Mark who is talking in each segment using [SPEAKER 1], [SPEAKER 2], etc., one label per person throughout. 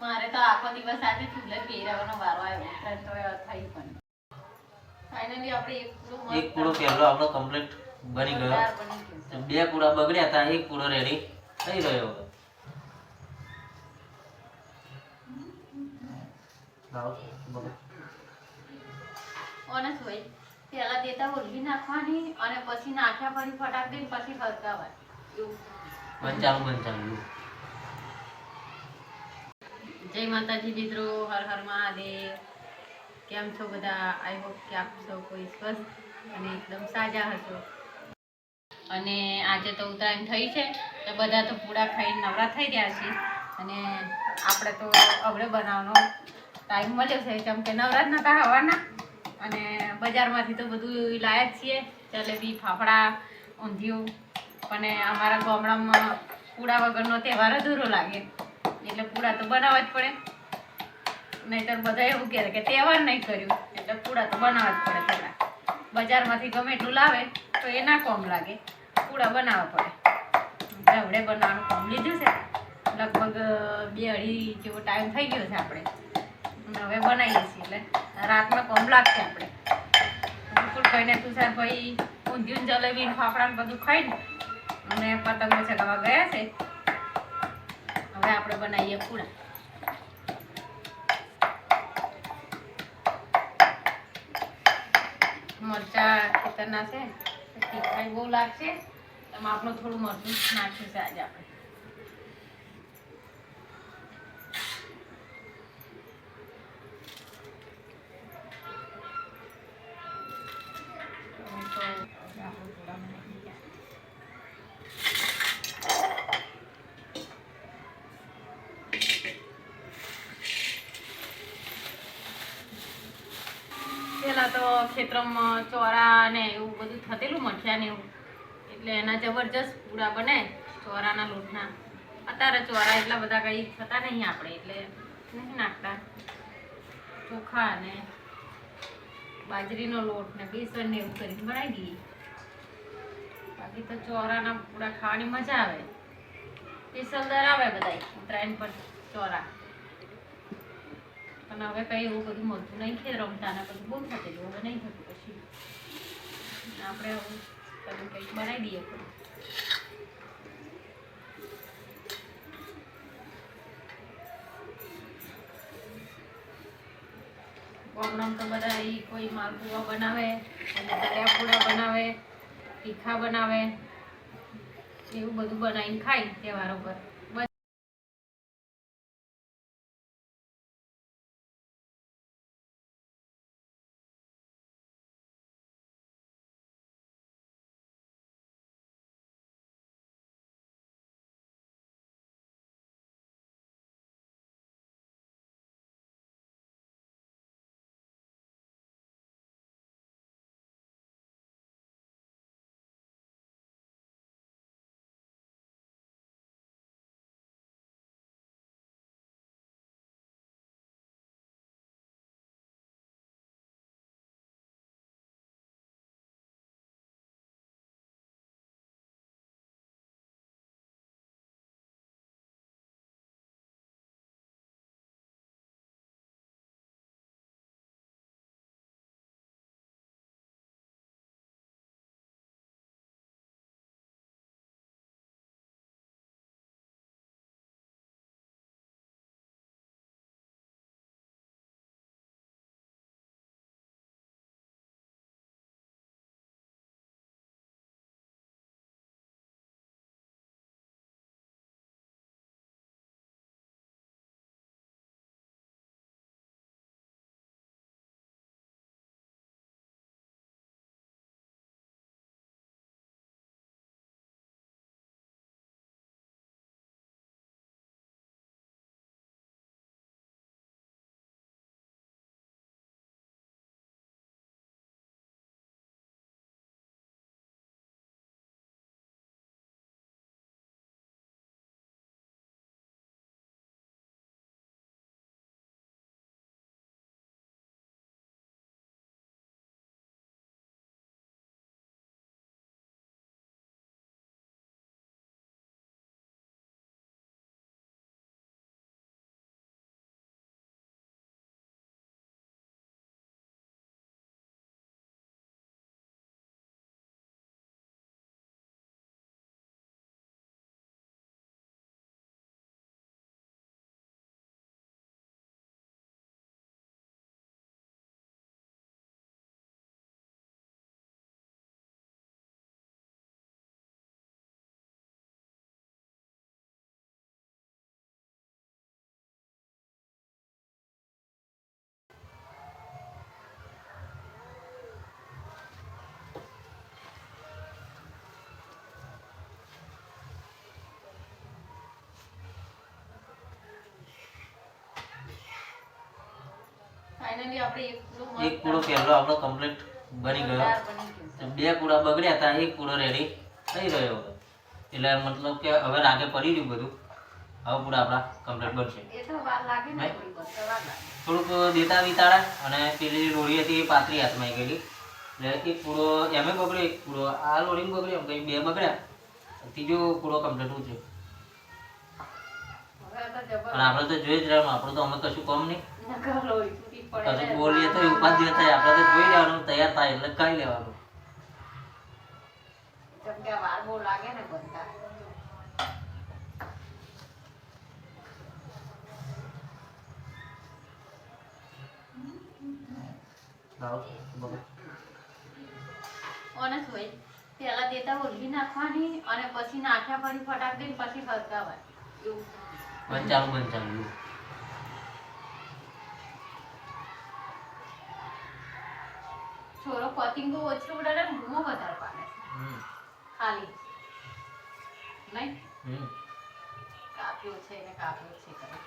[SPEAKER 1] મારે તો આખો દિવસ આજે ચૂલે પહેરવાનો વારો આવ્યો. તો થઈ પણ ફાઇનલી આપણે એક પૂરો
[SPEAKER 2] એક પૂરો પહેલો આપણો કમ્પ્લીટ બની ગયો. બે પૂરા બગડ્યા હતા એક પૂરો રેડી થઈ રહ્યો.
[SPEAKER 1] પહેલા દેતા ઓલવી નાખવાની અને પછી નાખ્યા પછી ફટાક દઈને પછી હરગાવાની એવું.
[SPEAKER 2] બંધ ચાલુ બંધ ચાલુ.
[SPEAKER 1] જય માતાજી મિત્રો, હર હર મહાદેવ. કેમ છો બધા? આઈ હોપ કે આપ સૌ કોઈ સ્વસ્થ અને એકદમ સાજા હશો. અને આજે તો ઉત્તરાયણ થઈ છે, તો બધા તો પૂડા ખાઈને નવરા થઈ ગયા છે. અને આપણે તો અવળે બનાવવાનો ટાઈમ મળ્યો છે કેમ કે નવરાત નતા હવાના. અને બજારમાંથી તો બધું લાયા જ છીએ, જલેબી, ફાફડા, ઊંધિયું. અને અમારા ગામડામાં પૂડા વગરનો તહેવાર અધૂરો લાગે. એટલે પૂડા તો બનાવવા જ પડે. નહીતર બધા એવું કહે કે તહેવાર નહીં કર્યું. એટલે પૂડા તો બનાવવા જ પડે પહેલાં. બજારમાંથી ગમે એટલું લાવે, તો એ ના કોમ લાગે. પૂડા બનાવવા પડે. હવડે બનાવવાનું કોમ લીધું છે. લગભગ બે અઢી જેવો ટાઈમ થઈ ગયો છે આપણે. હવે બનાવીએ છીએ એટલે રાતમાં કોમ લાગશે આપણે. વિપુલભાઈને તુષારભાઈ ઊંધિયું જલેબી ફાફડા બધું ખાઈને અને પતંગો ચગાવવા ગયા છે. હવે આપણે બનાવીએ પૂડા. મરચા ખેતરના છે, તીખાઈ બહુ લાગશે, એમાં આપણું થોડું મરચું નાખ્યું છે આજે આપણે તો હવે આપણે પૂરા બનાવી દઈએ. ખેતરમાં ચોરા ને એવું બધું થતેલું, મઠિયા ને એવું. એટલે એના જબરજસ્ત પૂરા બને ચોરાના લોટના. અત્યારે ચોરા એટલા બધા કંઈ થતા નહીં આપણે, એટલે નહીં નાખતા. ચોખા ને બાજરીનો લોટ ને બેસન ને એવું કરીને બનાવી દઈએ. બાકી તો ચોરાના પૂરા ખાવાની મજા આવે. સ્પેશિયલ આવે બધા ઉત્તરાયણ પર ચોરા. પણ હવે કઈ એવું બધું મળતું નહીં. છે રમતાના બધું બહુ થતું હવે નહીં થતું પછી. આપણે હવે કદી કંઈક બનાવી દઈએ ગામડામાં તો બધા ઈ કોઈ માલપુવા બનાવે, અને દરિયાપુરા બનાવે, તીખા બનાવે. એવું બધું બનાવીને ખાય તહેવારો પર. એક પૂરો
[SPEAKER 2] પહેલો આપણો કમ્પ્લીટ બની ગયો. બે કુડા બગડ્યા હતા એક કુડો રેડી થઈ રહ્યો એટલે મતલબ કે હવે રાગે પડી રહ્યું બધું. હવે પૂરા આપણા કમ્પ્લીટ બનશે. થોડુંક દેતા વિતાડા અને પેલી લોરી હતી એ પાતળી હાથમાં આવી ગયેલી. એટલે એક પૂરો એમે બગડ્યો એક પૂરો આ લોરી બગડ્યો એમ કંઈ બે બગડ્યા. ત્રીજો પૂરો કમ્પ્લીટ ઉતર્યો
[SPEAKER 1] છે
[SPEAKER 2] પણ આપણે તો જોઈએ જ રહ્યા આપણે તો અમે કશું કમ નહીં. બોલીએ તો ઉપાધિ થાય. આપણે તો જોઈ લેવાનું તૈયાર થાય એટલે કઈ લેવાનું.
[SPEAKER 1] જેમ કે વાર બહુ લાગે ને બનતા.
[SPEAKER 2] લાવો, બગડો.
[SPEAKER 1] અને સોય પહેલા દેતા ઓલવી નાખવાની અને પછી નાખ્યા પછી ફટાક દઈને પછી હરગાવાની એવું
[SPEAKER 2] બંધ ચાલુ બંધ ચાલુ
[SPEAKER 1] છોરો પતિંગો ઓછો ઉડાડે બૂમો વધારે પાડે ખાલી. નહીં? કાપ્યો છે ને કાપ્યો છે કરે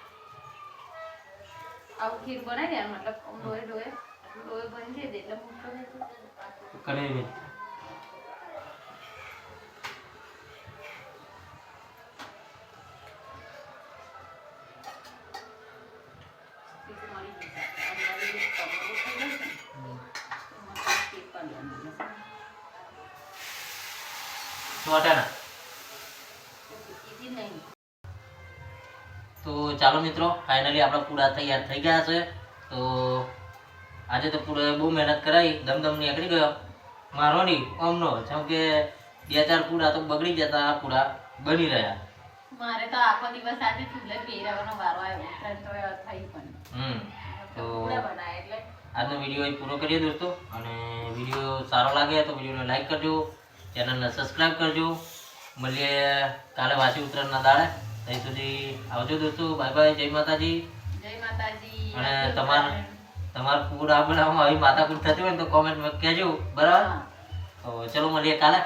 [SPEAKER 1] આવું ખીર બનાવી દે મતલબ ડોએ ડોએ આટલું ડોએ બની દે એટલે મોટો થઈ
[SPEAKER 2] ચોટાના
[SPEAKER 1] તો
[SPEAKER 2] ચાલો મિત્રો ફાઇનલી આપણા પૂરા તૈયાર થઈ ગયા છે. તો આજે તો પૂરો બહુ મહેનત કરાવી દમદમ નીકળી ગયો. મારો નહીં અમનો જેમ કે બે ચાર પૂરા તો બગડી જતા પૂરા બની રહ્યા.
[SPEAKER 1] મારે તો આખો દિવસ આજે ચૂલે પહેરવાનો વારો આવ્યો. તો થઈ પણ.
[SPEAKER 2] હમ તો આજનો વીડિયો પૂરો કરીએ દોસ્તો. અને વીડિયો સારો લાગે તો વિડીયોને લાઈક કરજો. ચેનલને સબસ્ક્રાઈબ કરજો. મળીએ કાલે વાસી ઉત્તરાયણના દાડે. ત્યાં સુધી આવજો દોસ્તો. બાય બાય જય માતાજી.
[SPEAKER 1] જય માતાજી.
[SPEAKER 2] અને તમાર તમાર આ બનાવવામાં આવી માતા માથાકૂટ થતી હોય ને તો કોમેન્ટમાં કહેજો. બરાબર. તો ચલો મળીએ કાલે.